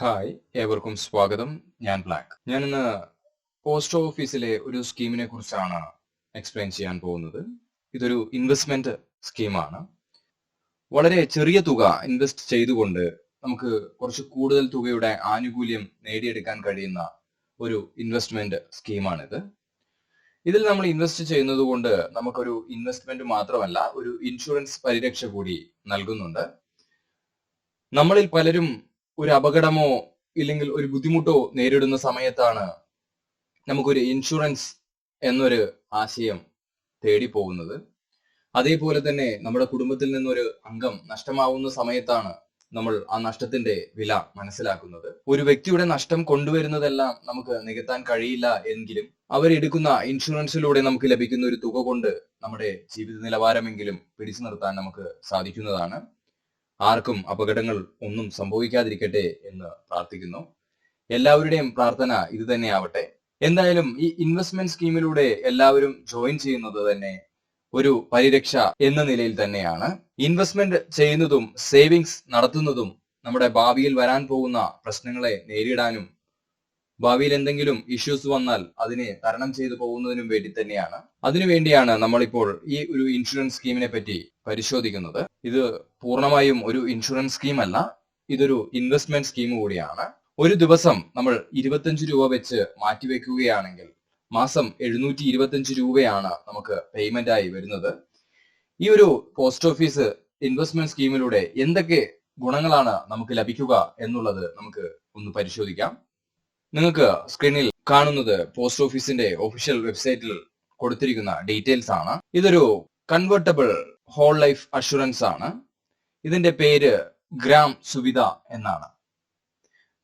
Hi ഏവർക്കും സ്വാഗതം. ഞാൻ ബ്ലാക്ക്. ഞാൻ ഇന്ന് പോസ്റ്റ് ഓഫീസിലെ ഒരു സ്കീമിനെ കുറിച്ചാണ് എക്സ്പ്ലെയിൻ ചെയ്യാൻ പോകുന്നത്. ഇതൊരു ഇൻവെസ്റ്റ്മെന്റ് സ്കീമാണ്. വളരെ ചെറിയ തുക ഇൻവെസ്റ്റ് ചെയ്തുകൊണ്ട് നമുക്ക് കുറച്ച് കൂടുതൽ തുകയുടെ ആനുകൂല്യം നേടിയെടുക്കാൻ കഴിയുന്ന ഒരു ഇൻവെസ്റ്റ്മെന്റ് സ്കീമാണിത്. ഇതിൽ നമ്മൾ ഇൻവെസ്റ്റ് ചെയ്യുന്നത് കൊണ്ട് നമുക്കൊരു ഇൻവെസ്റ്റ്മെന്റ് മാത്രമല്ല ഒരു ഇൻഷുറൻസ് പരിരക്ഷ കൂടി നൽകുന്നുണ്ട്. നമ്മളിൽ പലരും ഒരു അപകടമോ ഇല്ലെങ്കിൽ ഒരു ബുദ്ധിമുട്ടോ നേരിടുന്ന സമയത്താണ് നമുക്കൊരു ഇൻഷുറൻസ് എന്നൊരു ആശയം തേടി പോകുന്നത്. അതേപോലെ തന്നെ നമ്മുടെ കുടുംബത്തിൽ നിന്നൊരു അംഗം നഷ്ടമാവുന്ന സമയത്താണ് നമ്മൾ ആ നഷ്ടത്തിന്റെ വില മനസ്സിലാക്കുന്നത്. ഒരു വ്യക്തിയുടെ നഷ്ടം കൊണ്ടുവരുന്നതെല്ലാം നമുക്ക് നികത്താൻ കഴിയില്ല എങ്കിലും അവരെടുക്കുന്ന ഇൻഷുറൻസിലൂടെ നമുക്ക് ലഭിക്കുന്ന ഒരു തുക കൊണ്ട് നമ്മുടെ ജീവിത നിലവാരമെങ്കിലും പിടിച്ചു നിർത്താൻ നമുക്ക് സാധിക്കുന്നതാണ്. ആർക്കും അപകടങ്ങൾ ഒന്നും സംഭവിക്കാതിരിക്കട്ടെ എന്ന് പ്രാർത്ഥിക്കുന്നു. എല്ലാവരുടെയും പ്രാർത്ഥന ഇത് തന്നെയാവട്ടെ എന്തായാലും ഈ ഇൻവെസ്റ്റ്മെന്റ് സ്കീമിലൂടെ എല്ലാവരും ജോയിൻ ചെയ്യുന്നത് തന്നെ ഒരു പരിരക്ഷ എന്ന നിലയിൽ തന്നെയാണ്. ഇൻവെസ്റ്റ്മെന്റ് ചെയ്യുന്നതും സേവിങ്സ് നടത്തുന്നതും നമ്മുടെ ഭാവിയിൽ വരാൻ പോകുന്ന പ്രശ്നങ്ങളെ നേരിടാനും ഭാവിയിൽ എന്തെങ്കിലും ഇഷ്യൂസ് വന്നാൽ അതിനെ തരണം ചെയ്തു പോകുന്നതിനും വേണ്ടി തന്നെയാണ്. അതിനുവേണ്ടിയാണ് നമ്മളിപ്പോൾ ഈ ഒരു ഇൻഷുറൻസ് സ്കീമിനെ പറ്റി പരിശോധിക്കുന്നത്. ഇത് പൂർണമായും ഒരു ഇൻഷുറൻസ് സ്കീം അല്ല ഇതൊരു ഇൻവെസ്റ്റ്മെന്റ് സ്കീം കൂടിയാണ്. ഒരു ദിവസം നമ്മൾ ഇരുപത്തഞ്ച് രൂപ വെച്ച് മാറ്റിവെക്കുകയാണെങ്കിൽ മാസം എഴുന്നൂറ്റി ഇരുപത്തഞ്ച് രൂപയാണ് നമുക്ക് പേയ്മെന്റ് ആയി വരുന്നത്. ഈ ഒരു പോസ്റ്റ് ഓഫീസ് ഇൻവെസ്റ്റ്മെന്റ് സ്കീമിലൂടെ എന്തൊക്കെ ഗുണങ്ങളാണ് നമുക്ക് ലഭിക്കുക എന്നുള്ളത് നമുക്ക് ഒന്ന് പരിശോധിക്കാം. നിങ്ങൾക്ക് സ്ക്രീനിൽ കാണുന്നത് പോസ്റ്റ് ഓഫീസിന്റെ ഒഫീഷ്യൽ വെബ്സൈറ്റിൽ കൊടുത്തിരിക്കുന്ന ഡീറ്റെയിൽസ് ആണ്. ഇതൊരു കൺവേർട്ടബിൾ ഹോൾ ലൈഫ് അഷുറൻസ് ആണ്. ഇതിന്റെ പേര് ഗ്രാം സുവിധ എന്നാണ്.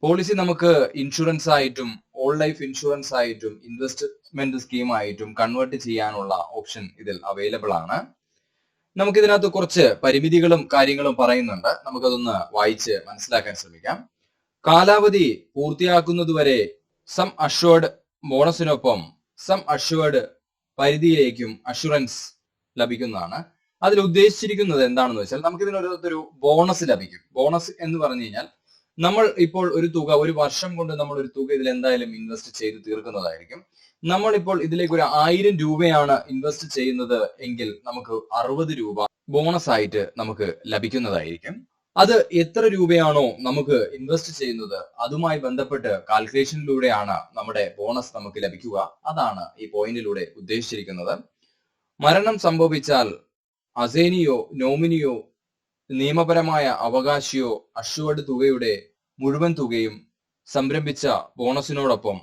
പോളിസി നമുക്ക് ഇൻഷുറൻസ് ആയിട്ടും ഓൾ ലൈഫ് ഇൻഷുറൻസ് ആയിട്ടും ഇൻവെസ്റ്റ്മെന്റ് സ്കീം ആയിട്ടും കൺവേർട്ട് ചെയ്യാനുള്ള ഓപ്ഷൻ ഇതിൽ അവൈലബിൾ ആണ്. നമുക്ക് ഇതിനകത്ത് കുറച്ച് പരിമിതികളും കാര്യങ്ങളും പറയുന്നുണ്ട്. നമുക്കതൊന്ന് വായിച്ച് മനസ്സിലാക്കാൻ ശ്രമിക്കാം. കാലാവധി പൂർത്തിയാക്കുന്നതുവരെ സം അഷ്വേർഡ് ബോണസിനൊപ്പം സം അഷ്വേർഡ് പരിധിയിലേക്കും അഷുറൻസ് ലഭിക്കുന്നതാണ്. അതിൽ ഉദ്ദേശിച്ചിരിക്കുന്നത് എന്താണെന്ന് വെച്ചാൽ നമുക്ക് ബോണസ് ലഭിക്കും. ബോണസ് എന്ന് പറഞ്ഞു കഴിഞ്ഞാൽ നമ്മൾ ഇപ്പോൾ ഒരു തുക ഒരു വർഷം കൊണ്ട് നമ്മൾ ഒരു തുക ഇതിൽ എന്തായാലും ഇൻവെസ്റ്റ് ചെയ്ത് തീർക്കുന്നതായിരിക്കും. നമ്മൾ ഇപ്പോൾ ഇതിലേക്ക് ഒരു ആയിരം രൂപയാണ് ഇൻവെസ്റ്റ് ചെയ്യുന്നത് എങ്കിൽ നമുക്ക് അറുപത് രൂപ ബോണസ് ആയിട്ട് നമുക്ക് ലഭിക്കുന്നതായിരിക്കും. അത് എത്ര രൂപയാണോ നമുക്ക് ഇൻവെസ്റ്റ് ചെയ്യുന്നത് അതുമായി ബന്ധപ്പെട്ട് കാൽക്കുലേഷനിലൂടെയാണ് നമ്മുടെ ബോണസ് നമുക്ക് ലഭിക്കുക. അതാണ് ഈ പോയിന്റിലൂടെ ഉദ്ദേശിച്ചിരിക്കുന്നത്. മരണം സംഭവിച്ചാൽ അസേനിയോ നോമിനിയോ നിയമപരമായ അവകാശിയോ അഷ്വേർഡ് തുകയുടെ മുഴുവൻ തുകയും സംരംഭിച്ച ബോണസിനോടൊപ്പം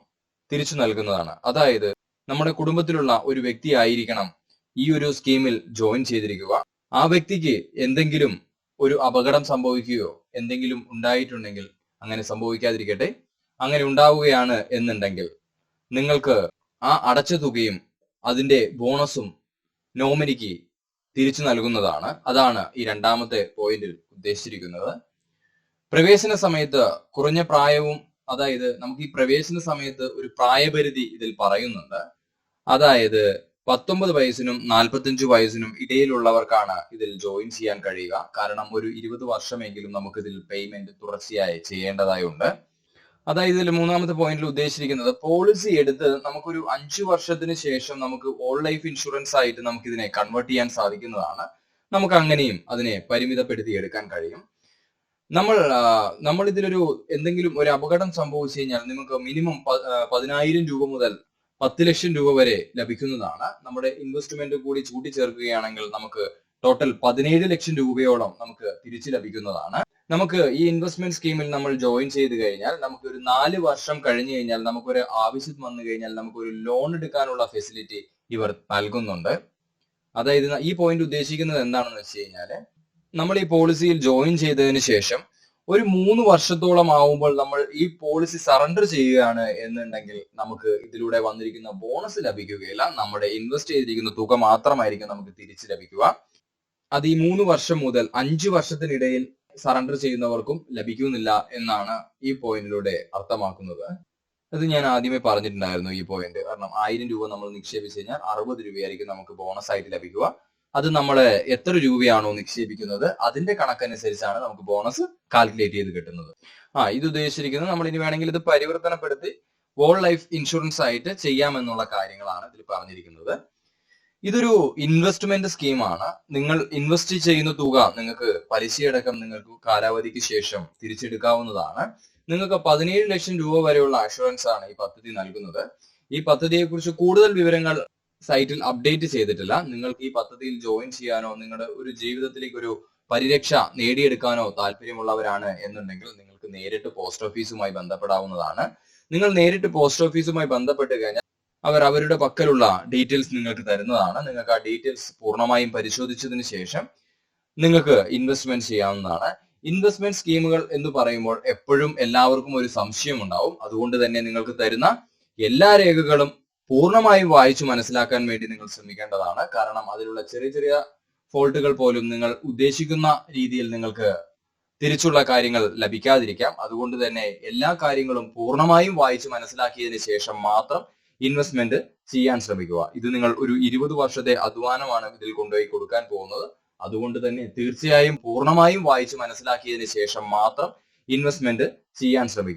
തിരിച്ചു നൽകുന്നതാണ്. അതായത് നമ്മുടെ കുടുംബത്തിലുള്ള ഒരു വ്യക്തി ആയിരിക്കണം ഈ ഒരു സ്കീമിൽ ജോയിൻ ചെയ്തിരിക്കുക. ആ വ്യക്തിക്ക് എന്തെങ്കിലും ഒരു അപകടം സംഭവിക്കുകയോ എന്തെങ്കിലും ഉണ്ടായിട്ടുണ്ടെങ്കിൽ അങ്ങനെ സംഭവിക്കാതിരിക്കട്ടെ. അങ്ങനെ ഉണ്ടാവുകയാണ് എന്നുണ്ടെങ്കിൽ നിങ്ങൾക്ക് ആ അടച്ച തുകയും അതിന്റെ ബോണസും നോമിനിക്ക് തിരിച്ചു നൽകുന്നതാണ്. അതാണ് ഈ രണ്ടാമത്തെ പോയിന്റിൽ ഉദ്ദേശിച്ചിരിക്കുന്നത്. പ്രവേശന സമയത്ത് കുറഞ്ഞ പ്രായവും അതായത് നമുക്ക് ഈ പ്രവേശന സമയത്ത് ഒരു പ്രായപരിധി ഇതിൽ പറയുന്നുണ്ട്. അതായത് പത്തൊമ്പത് വയസ്സിനും നാൽപ്പത്തിയഞ്ചു വയസ്സിനും ഇടയിലുള്ളവർക്കാണ് ഇതിൽ ജോയിൻ ചെയ്യാൻ കഴിയുക. കാരണം ഒരു ഇരുപത് വർഷമെങ്കിലും നമുക്ക് ഇതിൽ പേയ്മെന്റ് തുടർച്ചയായി ചെയ്യേണ്ടതായുണ്ട്. അതായത് ഇതിൽ മൂന്നാമത്തെ പോയിന്റിൽ ഉദ്ദേശിച്ചിരിക്കുന്നത് പോളിസി എടുത്ത് നമുക്കൊരു അഞ്ചു വർഷത്തിന് ശേഷം നമുക്ക് ഓൾ ലൈഫ് ഇൻഷുറൻസ് ആയിട്ട് നമുക്ക് ഇതിനെ കൺവേർട്ട് ചെയ്യാൻ സാധിക്കുന്നതാണ്. നമുക്ക് അങ്ങനെയും അതിനെ പരിമിതപ്പെടുത്തി എടുക്കാൻ കഴിയും. നമ്മൾ നമ്മൾ ഇതിലൊരു എന്തെങ്കിലും ഒരു അപകടം സംഭവിച്ചു കഴിഞ്ഞാൽ നിങ്ങൾക്ക് മിനിമം പതിനായിരം രൂപ മുതൽ പത്ത് ലക്ഷം രൂപ വരെ ലഭിക്കുന്നതാണ്. നമ്മുടെ ഇൻവെസ്റ്റ്മെന്റ് കൂടി കൂട്ടിച്ചേർക്കുകയാണെങ്കിൽ നമുക്ക് ടോട്ടൽ പതിനേഴ് ലക്ഷം രൂപയോളം നമുക്ക് തിരിച്ചു ലഭിക്കുന്നതാണ്. നമുക്ക് ഈ ഇൻവെസ്റ്റ്മെന്റ് സ്കീമിൽ നമ്മൾ ജോയിൻ ചെയ്ത് കഴിഞ്ഞാൽ നമുക്ക് ഒരു നാല് വർഷം കഴിഞ്ഞു കഴിഞ്ഞാൽ നമുക്കൊരു ആവശ്യം വന്നു കഴിഞ്ഞാൽ നമുക്കൊരു ലോൺ എടുക്കാനുള്ള ഫെസിലിറ്റി ഇവർ നൽകുന്നുണ്ട്. അതായത് ഈ പോയിന്റ് ഉദ്ദേശിക്കുന്നത് എന്താണെന്ന് വെച്ച് കഴിഞ്ഞാൽ നമ്മൾ ഈ പോളിസിയിൽ ജോയിൻ ചെയ്തതിന് ശേഷം ഒരു മൂന്ന് വർഷത്തോളം ആവുമ്പോൾ നമ്മൾ ഈ പോളിസി സറണ്ടർ ചെയ്യുകയാണ് എന്നുണ്ടെങ്കിൽ നമുക്ക് ഇതിലൂടെ വന്നിരിക്കുന്ന ബോണസ് ലഭിക്കുകയില്ല. നമ്മുടെ ഇൻവെസ്റ്റ് ചെയ്തിരിക്കുന്ന തുക മാത്രമായിരിക്കും നമുക്ക് തിരിച്ചു ലഭിക്കുക. അത് ഈ മൂന്ന് വർഷം മുതൽ അഞ്ചു വർഷത്തിനിടയിൽ സറണ്ടർ ചെയ്യുന്നവർക്കും ലഭിക്കുന്നില്ല എന്നാണ് ഈ പോയിന്റിലൂടെ അർത്ഥമാക്കുന്നത്. അത് ഞാൻ ആദ്യമേ പറഞ്ഞിട്ടുണ്ടായിരുന്നു ഈ പോയിന്റ് കാരണം ആയിരം രൂപ നമ്മൾ നിക്ഷേപിച്ച് കഴിഞ്ഞാൽ അറുപത് രൂപയായിരിക്കും നമുക്ക് ബോണസ് ആയിട്ട് ലഭിക്കുക. അത് നമ്മളെ എത്ര രൂപയാണോ നിക്ഷേപിക്കുന്നത് അതിന്റെ കണക്കനുസരിച്ചാണ് നമുക്ക് ബോണസ് കാൽക്കുലേറ്റ് ചെയ്ത് കിട്ടുന്നത്. ആ ഇത് ഉദ്ദേശിച്ചിരിക്കുന്നത് നമ്മൾ ഇനി വേണമെങ്കിൽ ഇത് പരിവർത്തനപ്പെടുത്തി വോൾ ലൈഫ് ഇൻഷുറൻസ് ആയിട്ട് ചെയ്യാമെന്നുള്ള കാര്യങ്ങളാണ് ഇതിൽ പറഞ്ഞിരിക്കുന്നത്. ഇതൊരു ഇൻവെസ്റ്റ്മെന്റ് സ്കീമാണ് നിങ്ങൾ ഇൻവെസ്റ്റ് ചെയ്യുന്ന തുക നിങ്ങൾക്ക് പലിശയടക്കം നിങ്ങൾക്ക് കാലാവധിക്ക് ശേഷം തിരിച്ചെടുക്കാവുന്നതാണ്. നിങ്ങൾക്ക് പതിനേഴ് ലക്ഷം രൂപ വരെയുള്ള അഷുറൻസ് ആണ് ഈ പദ്ധതി നൽകുന്നത്. ഈ പദ്ധതിയെ കുറിച്ച് കൂടുതൽ വിവരങ്ങൾ സൈറ്റിൽ അപ്ഡേറ്റ് ചെയ്തിട്ടില്ല. നിങ്ങൾക്ക് ഈ പദ്ധതിയിൽ ജോയിൻ ചെയ്യാനോ നിങ്ങളുടെ ഒരു ജീവിതത്തിലേക്ക് ഒരു പരിരക്ഷ നേടിയെടുക്കാനോ താല്പര്യമുള്ളവരാണ് എന്നുണ്ടെങ്കിൽ നിങ്ങൾക്ക് നേരിട്ട് പോസ്റ്റ് ഓഫീസുമായി ബന്ധപ്പെടാവുന്നതാണ്. നിങ്ങൾ നേരിട്ട് പോസ്റ്റ് ഓഫീസുമായി ബന്ധപ്പെട്ട് കഴിഞ്ഞാൽ അവർ അവരുടെ പക്കലുള്ള ഡീറ്റെയിൽസ് നിങ്ങൾക്ക് തരുന്നതാണ്. നിങ്ങൾക്ക് ആ ഡീറ്റെയിൽസ് പൂർണമായും പരിശോധിച്ചതിന് ശേഷം നിങ്ങൾക്ക് ഇൻവെസ്റ്റ്മെന്റ് ചെയ്യാവുന്നതാണ്. ഇൻവെസ്റ്റ്മെന്റ് സ്കീമുകൾ എന്ന് പറയുമ്പോൾ എപ്പോഴും എല്ലാവർക്കും ഒരു സംശയം ഉണ്ടാവും. അതുകൊണ്ട് തന്നെ നിങ്ങൾക്ക് തരുന്ന എല്ലാ രേഖകളും പൂർണമായും വായിച്ചു മനസ്സിലാക്കാൻ വേണ്ടി നിങ്ങൾ ശ്രമിക്കേണ്ടതാണ്. കാരണം അതിലുള്ള ചെറിയ ചെറിയ ഫോൾട്ടുകൾ പോലും നിങ്ങൾ ഉദ്ദേശിക്കുന്ന രീതിയിൽ നിങ്ങൾക്ക് തിരിച്ചുള്ള കാര്യങ്ങൾ ലഭിക്കാതിരിക്കാം. അതുകൊണ്ട് തന്നെ എല്ലാ കാര്യങ്ങളും പൂർണമായും വായിച്ച് മനസ്സിലാക്കിയതിന് ശേഷം മാത്രം ഇൻവെസ്റ്റ്മെന്റ് ചെയ്യാൻ ശ്രമിക്കുക. ഇത് നിങ്ങൾ ഒരു ഇരുപത് വർഷത്തെ അധ്വാനമാണ് ഇതിൽ കൊണ്ടുപോയി കൊടുക്കാൻ പോകുന്നത്. അതുകൊണ്ട് തന്നെ തീർച്ചയായും പൂർണമായും വായിച്ച് മനസ്സിലാക്കിയതിന് ശേഷം മാത്രം ഇൻവെസ്റ്റ്മെന്റ് ചെയ്യാൻ ശ്രമിക്കുക.